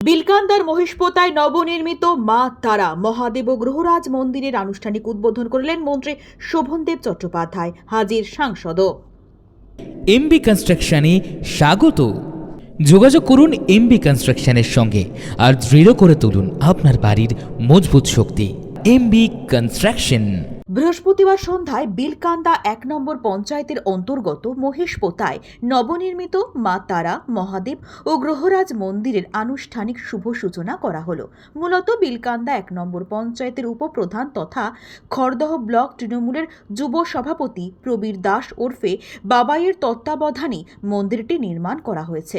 বিলকান্দার মহিষপোতায় নবনির্মিত মা তারা মহাদেব গ্রহরাজ মন্দিরের আনুষ্ঠানিক উদ্বোধন করলেন মন্ত্রী শোভনদেব চট্টোপাধ্যায়, হাজির সাংসদও। এমবি কনস্ট্রাকশনে স্বাগত। যোগাযোগ করুন এমবি কনস্ট্রাকশনের সঙ্গে আর দৃঢ় করে তুলুন আপনার বাড়ির মজবুত শক্তি। MB construction. বৃহস্পতিবার সন্ধ্যায় বিলকান্দা এক নম্বর পঞ্চায়েতের অন্তর্গত মহিষপোতায় নবনির্মিত মা তারা, মহাদেব ও গ্রহরাজ মন্দিরের আনুষ্ঠানিক শুভ সূচনা করা হলো। মূলত বিলকান্দা এক নম্বর পঞ্চায়েতের উপপ্রধান তথা খড়দহ ব্লক তৃণমূলের যুব সভাপতি প্রবীর দাস ওরফে বাবাইয়ের তত্ত্বাবধানে মন্দিরটি নির্মাণ করা হয়েছে।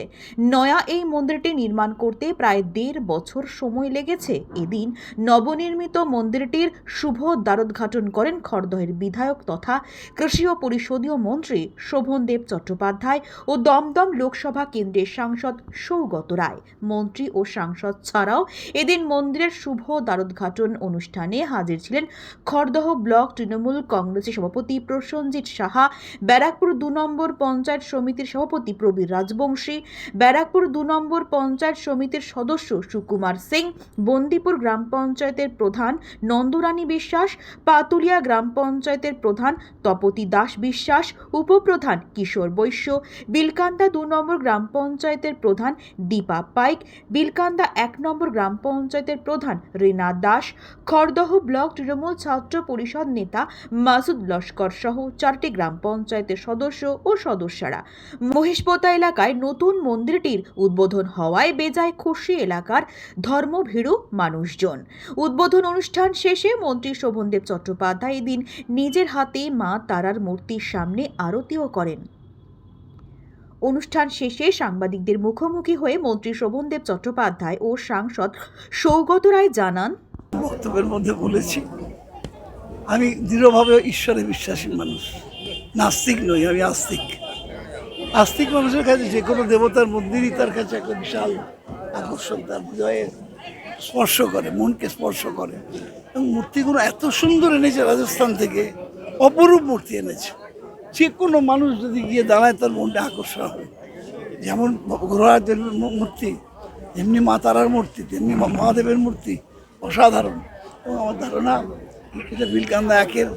নয়া এই মন্দিরটি নির্মাণ করতে প্রায় দেড় বছর সময় লেগেছে। এদিন নবনির্মিত মন্দিরটির শুভ দ্বারোদ্ঘাটন করেন খড়দহের বিধায়ক তথা কৃষি ও পরিষদীয় মন্ত্রী শোভনদেব চট্টোপাধ্যায় ও দমদম লোকসভা কেন্দ্রের সাংসদ সৌগত রায়। মন্ত্রী ও সাংসদ ছাড়াও এদিন মন্দিরের শুভ দ্বারোদ্ঘাটন অনুষ্ঠানে হাজির ছিলেন খড়দহ ব্লক তৃণমূল কংগ্রেসের সভাপতি প্রসঞ্জিৎ সাহা, ব্যারাকপুর দু নম্বর পঞ্চায়েত সমিতির সভাপতি প্রবীর রাজবংশী, ব্যারাকপুর দু নম্বর পঞ্চায়েত সমিতির সদস্য সুকুমার সিং, বন্দিপুর গ্রাম পঞ্চায়েতের প্রধান নন্দরানী বিশ্বাস, পাতুলিয়া গ্রাম পঞ্চায়েতের প্রধান তপতি দাস বিশ্বাস, উপপ্রধান কিশোর বৈশ্য, বিলকান্দা দু নম্বর গ্রাম পঞ্চায়েতের প্রধান দীপা পাইক, বিলকান্দা এক নম্বর গ্রাম পঞ্চায়েতের প্রধান রীনা দাস, খড়দহ ব্লক তৃণমূল ছাত্র পরিষদ নেতা মাসুদ লস্কর সহ চারটি গ্রাম পঞ্চায়েতের সদস্য ও সদস্যরা। মহিষপোতা এলাকায় নতুন মন্দিরটির উদ্বোধন হওয়ায় বেজায় খুশি এলাকার ধর্মভীরু মানুষজন। উদ্বোধন অনুষ্ঠান শেষে মন্ত্রী শোভনদেব চট্টোপাধ্যায় এদিন নিজের হাতে মা তারার মূর্তির সামনে আরতিও করেন। অনুষ্ঠান শেষে সাংবাদিকদের মুখোমুখি হয়ে মন্ত্রী শোভনদেব চট্টোপাধ্যায় ও সাংসদ সৌগত রায় জানান, বক্তব্যের মধ্যে বলেছি, আমি দৃঢ়ভাবে ঈশ্বরে বিশ্বাসী মানুষ। নাস্তিক নই, আমি আস্তিক। আস্তিক মানুষের কাছে যে কোনো দেবতার মন্দিরই তার কাছে একটা বিশাল আকর্ষণ, তার হৃদয়ে স্পর্শ করে, মনকে স্পর্শ করে। এবং মূর্তিগুলো এত সুন্দর এনেছে রাজস্থান থেকে, অপরূপ মূর্তি এনেছে। যে কোনো মানুষ যদি গিয়ে দাঁড়ায় তার মনটা আকর্ষণ হবে। যেমন গ্রহার্যের মূর্তি, তেমনি মা তারার মূর্তি, তেমনি মহাদেবের মূর্তি, অসাধারণ। এবং আমার ধারণা এটা বিলকান্দা একের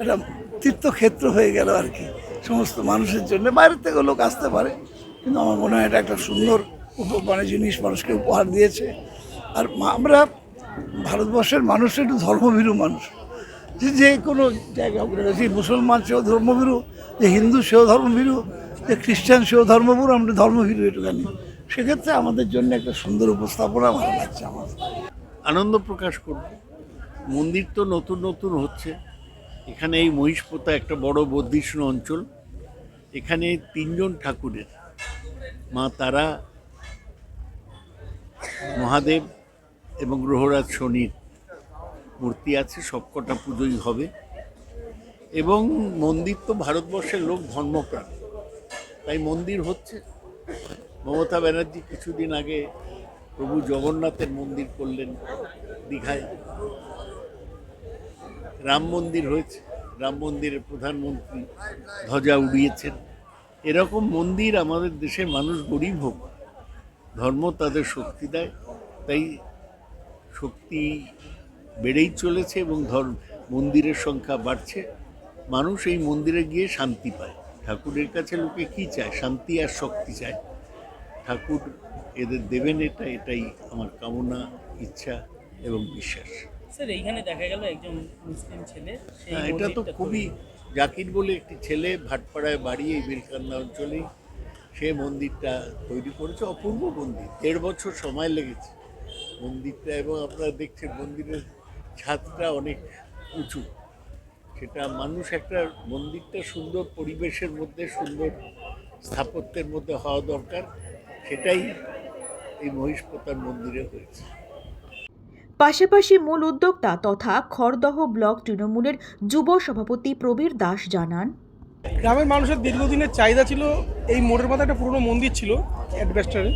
একটা তীর্থক্ষেত্র হয়ে গেল আর কি। সমস্ত মানুষের জন্য। বাইরের থেকে লোক আসতে পারে, কিন্তু আমার মনে হয় এটা একটা সুন্দর মানে জিনিস মানুষকে উপহার দিয়েছে। আর আমরা ভারতবর্ষের মানুষ একটু ধর্মভীরু মানুষ। যে যে কোনো জায়গা হোক না যে মুসলমান সেও ধর্মভীরু, যে হিন্দু সেও ধর্মভীরু, যে খ্রিস্টান সেও ধর্মভীরু, আমরা ধর্মভীরু একটুখানি সেক্ষেত্রে আমাদের জন্য একটা সুন্দর উপস্থাপনা ভালো লাগছে আমার। আনন্দ প্রকাশ করব। মন্দির তো নতুন নতুন হচ্ছে। এখানে এই মহিষপোতা একটা বড় বর্ধিষ্ণু অঞ্চল। এখানে তিনজন ঠাকুরের, মা তারা, মহাদেব এবং গ্রহরাজ শনির মূর্তি আছে, সবকটা পুজোই হবে। এবং মন্দির তো ভারতবর্ষের লোক ধর্মপ্রাণ। তাই মন্দির হচ্ছে। মমতা ব্যানার্জি কিছুদিন আগে প্রভু জগন্নাথের মন্দির করলেন দীঘায়। রাম মন্দির হয়েছে। রাম মন্দিরের প্রধানমন্ত্রী ধ্বজা উড়িয়েছেন। এরকম মন্দির আমাদের দেশের মানুষ গরিব হোক, ধর্ম তাদের শক্তি দেয়। তাই শক্তি বেড়েই চলেছে এবং ধর্ম মন্দিরের সংখ্যা বাড়ছে মানুষ এই মন্দিরে গিয়ে শান্তি পায়। ঠাকুরের কাছে লোকে কী চায়? শান্তি আর শক্তি চায়। ঠাকুর এদের দেবেন এটা এটাই আমার কামনা ইচ্ছা এবং বিশ্বাস। স্যার এইখানে দেখা গেল একজন মুসলিম ছেলে হ্যাঁ, এটা তো খুবই জাকির বলে একটি ছেলে ভাটপাড়ায় বাড়ি এই বেলকান্না অঞ্চলেই সে মন্দিরটা তৈরি করেছে অপূর্ব মন্দির। দেড় বছর সময় লেগেছে। মন্দিরটা এবং আপনারা দেখছেন মন্দিরের ছাদটা অনেক উঁচু। সেটা মানুষ একটা মন্দিরটা সুন্দর পরিবেশের মধ্যে সুন্দর স্থাপত্যের মধ্যে হওয়া দরকার। সেটাই এই মহিষপোতার মন্দিরে হয়েছে। পাশাপাশি মূল উদ্যোক্তা তথা খড়দহ ব্লক তৃণমূলের যুব সভাপতি প্রবীর দাস জানান গ্রামের মানুষের দীর্ঘদিনের চাহিদা ছিল এই মোড়ের মাথায় একটা পুরনো মন্দির ছিল অ্যাডভেস্টারে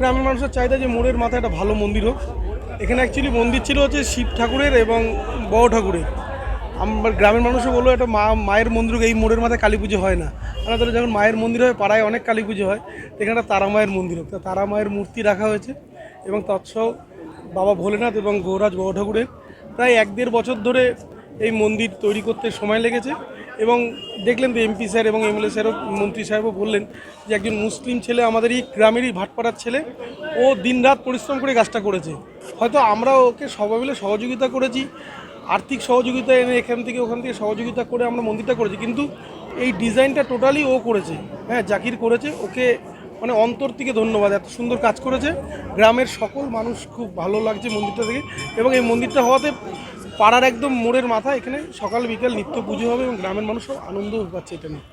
গ্রামের মানুষের চাহিদা যে মোড়ের মাথায় একটা ভালো মন্দির হোক। এখানে অ্যাকচুয়ালি মন্দির ছিল হচ্ছে শিব ঠাকুরের এবং বড় ঠাকুরের। আমার গ্রামের মানুষও বলল একটা মা, মায়ের মন্দির এই মোড়ের মাথায় কালী পুজো হয় না। আমরা তাহলে যখন মায়ের মন্দির হয়, পাড়ায় অনেক কালী পুজো হয় এখানে একটা তারা মায়ের মন্দির হোক। তারা মায়ের মূর্তি রাখা হয়েছে এবং তৎসহ বাবা ভোলেনাথ এবং গৌরাজ বড় ঠাকুরের। প্রায় এক দেড় বছর ধরে এই মন্দির তৈরি করতে সময় লেগেছে। এবং দেখলেন তো এমপি স্যার এবং এমএলএ স্যারও, মন্ত্রী সাহেবও বললেন যে একজন মুসলিম ছেলে আমাদের এই গ্রামেরই ভাটপাড়ার ছেলে, ও দিনরাত পরিশ্রম করে কাজটা করেছে। হয়তো আমরা ওকে সবাই মিলে সহযোগিতা করেছি, আর্থিক সহযোগিতা এনে এখান থেকে ওখান থেকে সহযোগিতা করে আমরা মন্দিরটা করেছি, কিন্তু এই ডিজাইনটা টোটালি ও করেছে। হ্যাঁ জাকির করেছে, ওকে মানে অন্তর থেকে ধন্যবাদ, এত সুন্দর কাজ করেছে। গ্রামের সকল মানুষ খুব ভালো লাগছে মন্দিরটা থেকে এবং এই মন্দিরটা হওয়াতে পাড়ার একদম মোড়ের মাথা এখানে সকাল বিকাল নিত্য পুজো হবে এবং গ্রামের মানুষও আনন্দ পাচ্ছে এটা নিয়ে।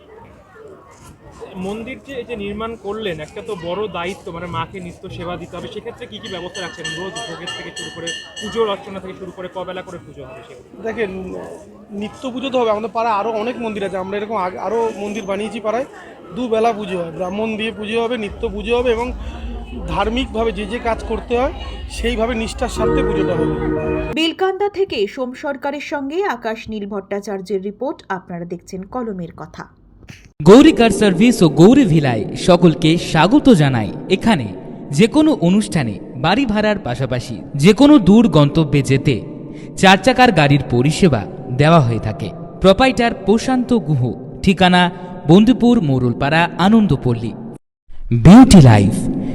মন্দির যে এই যে নির্মাণ করলেন একটা তো বড় দায়িত্ব মানে মাকে নিত্য সেবা দিতে হবে সেক্ষেত্রে কি কি ব্যবস্থা রাখছেন? রোজ ভোগের থেকে শুরু করে পুজোর অর্চনা থেকে শুরু করে কবেলা করে পুজো হবে দেখেন নিত্য পুজো তো হবে আমাদের পাড়ায় আরও অনেক মন্দির আছে আমরা এরকম আরও মন্দির বানিয়েছি পাড়ায় দুবেলা পুজো হয় ব্রাহ্মণ দিয়ে পুজো হবে নিত্য পুজো হবে এবং ধার্মিকভাবে যে যে কাজ করতে হয় সেইভাবে নিষ্ঠার সাথে পুজোটা হবে। বিলকান্দা থেকে সোম সরকারের সঙ্গে আকাশ নীল ভট্টাচার্যের রিপোর্ট আপনারা দেখছেন কলমের কথা। গৌরী কার সার্ভিস ও গৌরী ভিলায় সকলকে স্বাগত জানাই। এখানে যে কোনো অনুষ্ঠানে বাড়ি ভাড়ার পাশাপাশি যে কোনো দূর গন্তব্যে যেতে চার চাকার গাড়ির পরিষেবা দেওয়া হয়ে থাকে। প্রপাইটার প্রশান্ত গুহ ঠিকানা Bandhupur Morulpara Anandapalli. Beauty life.